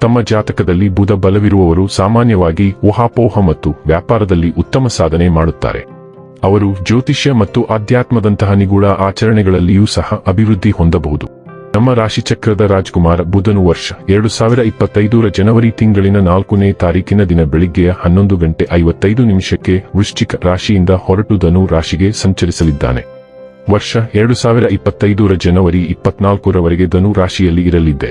ತಮ್ಮ ಜಾತಕದಲ್ಲಿ ಬುಧ ಬಲವಿರುವವರು ಸಾಮಾನ್ಯವಾಗಿ ಊಹಾಪೋಹ ಮತ್ತು ವ್ಯಾಪಾರದಲ್ಲಿ ಉತ್ತಮ ಸಾಧನೆ ಮಾಡುತ್ತಾರೆ. ಅವರು ಜ್ಯೋತಿಷ್ಯ ಮತ್ತು ಆಧ್ಯಾತ್ಮದಂತಹ ನಿಗೂಢ ಆಚರಣೆಗಳಲ್ಲಿಯೂ ಸಹ ಅಭಿವೃದ್ಧಿ ಹೊಂದಬಹುದು. ನಮ್ಮ ರಾಶಿಚಕ್ರದ ರಾಜ್ಕುಮಾರ ಬುಧನು ವರ್ಷ ಎರಡು ಸಾವಿರ ಇಪ್ಪತ್ತೈದರ ಜನವರಿ ತಿಂಗಳಿನ ನಾಲ್ಕನೇ ತಾರೀಕಿನ ದಿನ ಬೆಳಿಗ್ಗೆಯ ಹನ್ನೊಂದು ಗಂಟೆ ಐವತ್ತೈದು ನಿಮಿಷಕ್ಕೆ ವೃಶ್ಚಿಕ ರಾಶಿಯಿಂದ ಹೊರಟು ಧನು ರಾಶಿಗೆ ಸಂಚರಿಸಲಿದ್ದಾನೆ. ವರ್ಷ ಎರಡು ಸಾವಿರ ಇಪ್ಪತ್ತೈದರ ಜನವರಿ ಇಪ್ಪತ್ನಾಲ್ಕರವರೆಗೆ ಧನು ರಾಶಿಯಲ್ಲಿ ಇರಲಿದ್ದೆ.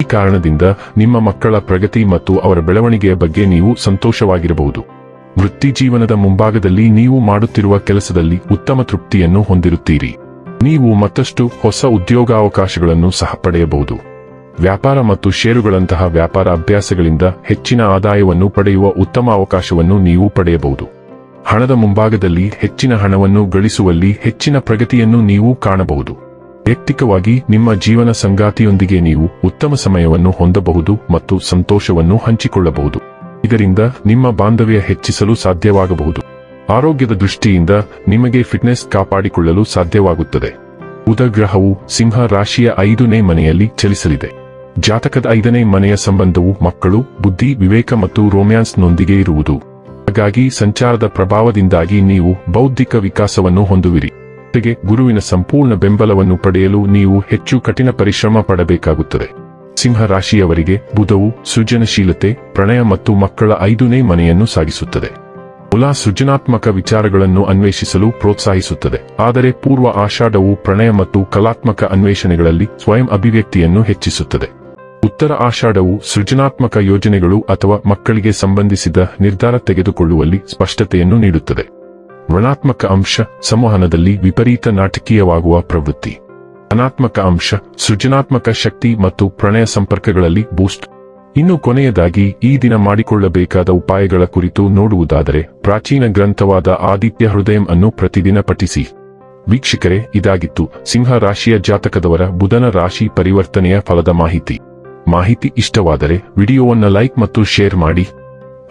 ಈ ಕಾರಣದಿಂದ ನಿಮ್ಮ ಮಕ್ಕಳ ಪ್ರಗತಿ ಮತ್ತು ಅವರ ಬೆಳವಣಿಗೆಯ ಬಗ್ಗೆ ನೀವು ಸಂತೋಷವಾಗಿರಬಹುದು. ವೃತ್ತಿ ಜೀವನದ ಮುಂಭಾಗದಲ್ಲಿ ನೀವು ಮಾಡುತ್ತಿರುವ ಕೆಲಸದಲ್ಲಿ ಉತ್ತಮ ತೃಪ್ತಿಯನ್ನು ಹೊಂದಿರುತ್ತೀರಿ. ನೀವು ಮತ್ತಷ್ಟು ಹೊಸ ಉದ್ಯೋಗಾವಕಾಶಗಳನ್ನು ಸಹ ಪಡೆಯಬಹುದು. ವ್ಯಾಪಾರ ಮತ್ತು ಷೇರುಗಳಂತಹ ವ್ಯಾಪಾರ ಅಭ್ಯಾಸಗಳಿಂದ ಹೆಚ್ಚಿನ ಆದಾಯವನ್ನು ಪಡೆಯುವ ಉತ್ತಮ ಅವಕಾಶವನ್ನು ನೀವು ಪಡೆಯಬಹುದು. ಹಣದ ಮುಂಭಾಗದಲ್ಲಿ ಹೆಚ್ಚಿನ ಹಣವನ್ನು ಗಳಿಸುವಲ್ಲಿ ಹೆಚ್ಚಿನ ಪ್ರಗತಿಯನ್ನು ನೀವು ಕಾಣಬಹುದು. ವೈಯಕ್ತಿಕವಾಗಿ ನಿಮ್ಮ ಜೀವನ ಸಂಗಾತಿಯೊಂದಿಗೆ ನೀವು ಉತ್ತಮ ಸಮಯವನ್ನು ಹೊಂದಬಹುದು ಮತ್ತು ಸಂತೋಷವನ್ನು ಹಂಚಿಕೊಳ್ಳಬಹುದು. ಇದರಿಂದ ನಿಮ್ಮ ಬಾಂಧವ್ಯ ಹೆಚ್ಚಿಸಲು ಸಾಧ್ಯವಾಗಬಹುದು. ಆರೋಗ್ಯದ ದೃಷ್ಟಿಯಿಂದ ನಿಮಗೆ ಫಿಟ್ನೆಸ್ ಕಾಪಾಡಿಕೊಳ್ಳಲು ಸಾಧ್ಯವಾಗುತ್ತದೆ. ಉದಗ್ರಹವು ಗ್ರಹವು ಸಿಂಹ ರಾಶಿಯ ಐದನೇ ಮನೆಯಲ್ಲಿ ಚಲಿಸಲಿದೆ. ಜಾತಕದ ಐದನೇ ಮನೆಯ ಸಂಬಂಧವು ಮಕ್ಕಳು, ಬುದ್ಧಿ, ವಿವೇಕ ಮತ್ತು ರೋಮ್ಯಾನ್ಸ್ನೊಂದಿಗೆ ಇರುವುದು. ಹಾಗಾಗಿ ಸಂಚಾರದ ಪ್ರಭಾವದಿಂದಾಗಿ ನೀವು ಬೌದ್ಧಿಕ ವಿಕಾಸವನ್ನು ಹೊಂದುವಿರಿ. ಜೊತೆಗೆ ಗುರುವಿನ ಸಂಪೂರ್ಣ ಬೆಂಬಲವನ್ನು ಪಡೆಯಲು ನೀವು ಹೆಚ್ಚು ಕಠಿಣ ಪರಿಶ್ರಮ ಪಡಬೇಕಾಗುತ್ತದೆ. ಸಿಂಹ ರಾಶಿಯವರಿಗೆ ಬುಧವು ಸೃಜನಶೀಲತೆ, ಪ್ರಣಯ ಮತ್ತು ಮಕ್ಕಳ ಐದನೇ ಮನೆಯನ್ನು ಸಾಗಿಸುತ್ತದೆ. ಮುಲ ಸೃಜನಾತ್ಮಕ ವಿಚಾರಗಳನ್ನು ಅನ್ವೇಷಿಸಲು ಪ್ರೋತ್ಸಾಹಿಸುತ್ತದೆ. ಆದರೆ ಪೂರ್ವ ಆಷಾಢವು ಪ್ರಣಯ ಮತ್ತು ಕಲಾತ್ಮಕ ಅನ್ವೇಷಣೆಗಳಲ್ಲಿ ಸ್ವಯಂ ಅಭಿವ್ಯಕ್ತಿಯನ್ನು ಹೆಚ್ಚಿಸುತ್ತದೆ. ಉತ್ತರ ಆಷಾಢವು ಸೃಜನಾತ್ಮಕ ಯೋಜನೆಗಳು ಅಥವಾ ಮಕ್ಕಳಿಗೆ ಸಂಬಂಧಿಸಿದ ನಿರ್ಧಾರ ತೆಗೆದುಕೊಳ್ಳುವಲ್ಲಿ ಸ್ಪಷ್ಟತೆಯನ್ನು ನೀಡುತ್ತದೆ. ಋಣಾತ್ಮಕ ಅಂಶ ಸಂವಹನದಲ್ಲಿ ವಿಪರೀತ ನಾಟಕೀಯವಾಗುವ ಪ್ರವೃತ್ತಿ. ಧನಾತ್ಮಕ ಅಂಶ ಸೃಜನಾತ್ಮಕ ಶಕ್ತಿ ಮತ್ತು ಪ್ರಣಯ ಸಂಪರ್ಕಗಳಲ್ಲಿ ಬೂಸ್ಟ್ ಇನ್ನು ಕೊನೆಯದಾಗಿ ಈ ದಿನ ಮಾಡಿಕೊಳ್ಳಬೇಕಾದ ಉಪಾಯಗಳ ಕುರಿತು ನೋಡುವುದಾದರೆ ಪ್ರಾಚೀನ ಗ್ರಂಥವಾದ ಆದಿತ್ಯ ಹೃದಯಂ ಅನ್ನು ಪ್ರತಿದಿನ ಪಠಿಸಿ. ವೀಕ್ಷಕರೇ, ಇದಾಗಿತ್ತು ಸಿಂಹ ರಾಶಿಯ ಜಾತಕದವರ ಬುಧನ ರಾಶಿ ಪರಿವರ್ತನೆಯ ಫಲದ ಮಾಹಿತಿ. ಮಾಹಿತಿ ಇಷ್ಟವಾದರೆ ವಿಡಿಯೋವನ್ನು ಲೈಕ್ ಮತ್ತು ಶೇರ್ ಮಾಡಿ.